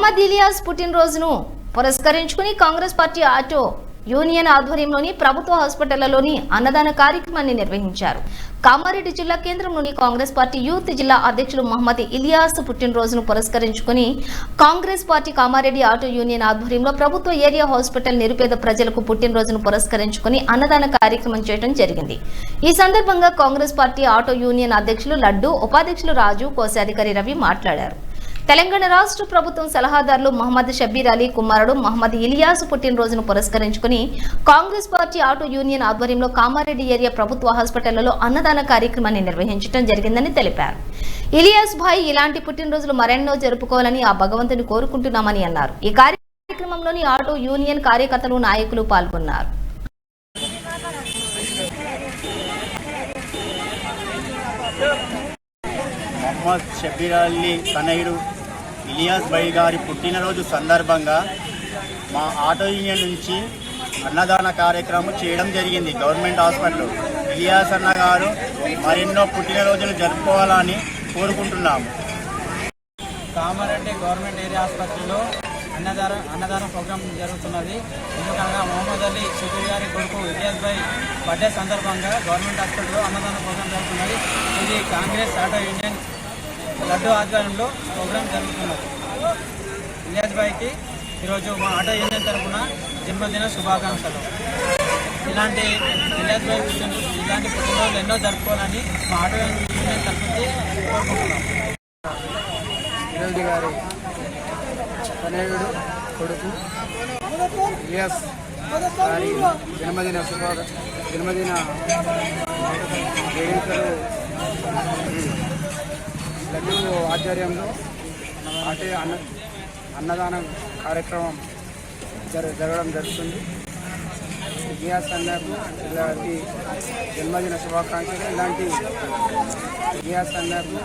మొహమ్మద్ ఇలియాస్ పుట్టినరోజును పురస్కరించుకుని Congress party auto union ఆధ్వర్యంలోని ప్రభుత్వ హాస్పిటళ్ళలోని అన్నదాన కార్యక్రమాన్ని నిర్వహించారు. కామారెడ్డి జిల్లా కేంద్రంలోని కాంగ్రెస్ పార్టీ యూత్ జిల్లా అధ్యక్షులు మహమ్మద్ ఇలియాస్ పుట్టినరోజును పురస్కరించుకుని Congress party Kamareddy auto union ఆధ్వర్యంలో ప్రభుత్వ ఏరియా హాస్పిటల్ నిరుపేద ప్రజలకు పుట్టినరోజును పురస్కరించుకుని అన్నదాన కార్యక్రమం చేయడం జరిగింది. ఈ సందర్భంగా కాంగ్రెస్ పార్టీ ఆటో యూనియన్ అధ్యక్షులు లడ్డు ఉపాధ్యక్షులు రాజు కోశాధికారి రవి మాట్లాడారు. తెలంగాణ రాష్ట్ర ప్రభుత్వం సలహాదారులు మహమ్మద్ షబీర్ అలీ కుమారుడు మహమ్మద్ ఇలియాస్ పుట్టినరోజును పురస్కరించుకుని కాంగ్రెస్ పార్టీ ఆటో యూనియన్ ఆధ్వర్యంలో కామారెడ్డి ఏరియా ప్రభుత్వ హాస్పిటళ్ళలో అన్నదాన కార్యక్రమాన్ని నిర్వహించడం జరిగిందని తెలిపారు. ఇలియాస్ భాయ్ ఇలాంటి పుట్టినరోజులు మరెన్నో జరుపుకోవాలని ఆ భగవంతుని కోరుకుంటున్నామని అన్నారు. ఈ కార్యక్రమంలోని ఆటో యూనియన్ కార్యకర్తలు నాయకులు పాల్గొన్నారు. మొహమ్మద్ షబీర్ అల్లీ తనయుడు ఇలియాస్ బై గారి పుట్టినరోజు సందర్భంగా మా ఆటో యూనియన్ నుంచి అన్నదాన కార్యక్రమం చేయడం జరిగింది గవర్నమెంట్ హాస్పిటల్ ఇలియాస్ అన్న గారు మరెన్నో పుట్టినరోజులు జరుపుకోవాలని కోరుకుంటున్నాము. కామారెడ్డి గవర్నమెంట్ ఏరియా ఆసుపత్రిలో అన్నదాన అన్నదాన ప్రోగ్రాం జరుగుతున్నది. ఎందుకనగా మొహమ్మద్ అలీ షబీర్ గారి కొడుకు ఇలియాస్ భాయ్ బర్త్డే సందర్భంగా గవర్నమెంట్ హాస్పిటల్లో అన్నదాన ప్రోగ్రాం జరుగుతున్నది. ఇది కాంగ్రెస్ ఆటో యూనియన్ లడ్డు ఆధ్వర్యంలో ప్రోగ్రాం జరుగుతున్నది. ఇలియాస్ భాయ్కి ఈరోజు మా ఆటో యూనియన్ తరఫున జన్మదిన శుభాకాంక్షలు. ఇలాంటి ఇలియాస్ భాయ్ ఇలాంటి పుట్టినరోజులు ఎన్నో జరుపుకోవాలని మా ఆటో యూనియన్ తరఫున కోరుకుంటున్నాం. గారి తనయుడు కొడుకు ఇలియాస్ గారి జన్మదిన శుభ జన్మదిన వేడుకలు లడ్డు ఆధ్వర్యంలో అంటే అన్న అన్నదానం కార్యక్రమం జర జరగడం జరుగుతుంది. ఇలియాస్ అన్నకు ఇలాంటి జన్మదిన శుభాకాంక్షలు. ఇలాంటి ఇలియాస్ అన్నకు